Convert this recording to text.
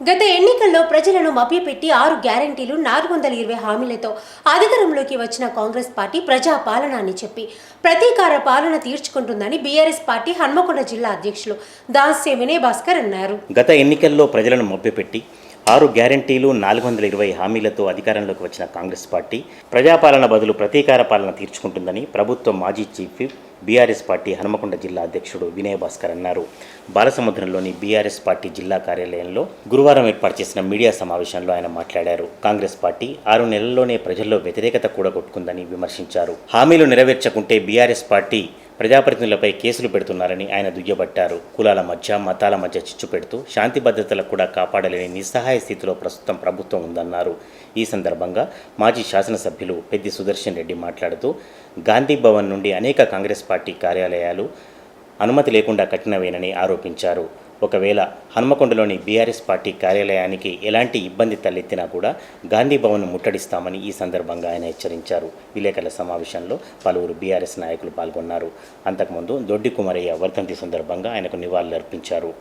గత ఎన్నికల్లో ప్రజలను మభ్యపెట్టి ఆరు గ్యారంటీలు నాలుగు వందల ఇరవై హామీలతో అధికారంలోకి వచ్చిన కాంగ్రెస్ పార్టీ ప్రజా పాలన అని చెప్పి ప్రతీకార పాలన తీర్చుకుంటుందని బీఆర్ఎస్ పార్టీ హన్మకొండ జిల్లా అధ్యక్షులు దాస్య వినయ్ భాస్కర్ అన్నారు. గత ఎన్నికల్లో ప్రజలను మభ్యపెట్టి ఆరు గ్యారంటీలు నాలుగు వందల ఇరవై హామీలతో అధికారంలోకి వచ్చిన కాంగ్రెస్ పార్టీ ప్రజాపాలన బదులు ప్రతీకార పాలన తీర్చుకుంటుందని ప్రభుత్వ మాజీ చీఫ్ బీఆర్ఎస్ పార్టీ హనుమకొండ జిల్లా అధ్యక్షుడు వినయ్ భాస్కర్ అన్నారు. బాలసముద్రంలోని బీఆర్ఎస్ పార్టీ జిల్లా కార్యాలయంలో గురువారం ఏర్పాటు చేసిన మీడియా సమావేశంలో ఆయన మాట్లాడారు. కాంగ్రెస్ పార్టీ ఆరు నెలల్లోనే ప్రజల్లో వ్యతిరేకత కూడగొట్టుకుందని విమర్శించారు. హామీలు నెరవేర్చకుంటే బీఆర్ఎస్ పార్టీ ప్రజాప్రతినిధులపై కేసులు పెడుతున్నారని ఆయన దుయ్యబట్టారు. కులాల మధ్య మతాల మధ్య చిచ్చు పెడుతూ శాంతి భద్రతలకు కూడా కాపాడలేని నిస్సహాయ స్థితిలో ప్రస్తుతం ప్రభుత్వం ఉందన్నారు. ఈ సందర్భంగా మాజీ శాసనసభ్యులు పెద్ది సుదర్శన్ రెడ్డి మాట్లాడుతూ గాంధీ భవన్ నుండి అనేక కాంగ్రెస్ పార్టీ కార్యాలయాలు అనుమతి లేకుండా కట్టినవేనని ఆరోపించారు. ఒకవేళ హన్మకొండలోని బీఆర్ఎస్ పార్టీ కార్యాలయానికి ఎలాంటి ఇబ్బంది తలెత్తినా కూడా గాంధీ భవన్ ముట్టడిస్తామని ఈ సందర్భంగా ఆయన హెచ్చరించారు. విలేకరుల సమావేశంలో పలువురు బీఆర్ఎస్ నాయకులు పాల్గొన్నారు. అంతకుముందు దొడ్డి కుమరయ్య వర్ధంతి సందర్భంగా ఆయనకు నివాళులర్పించారు.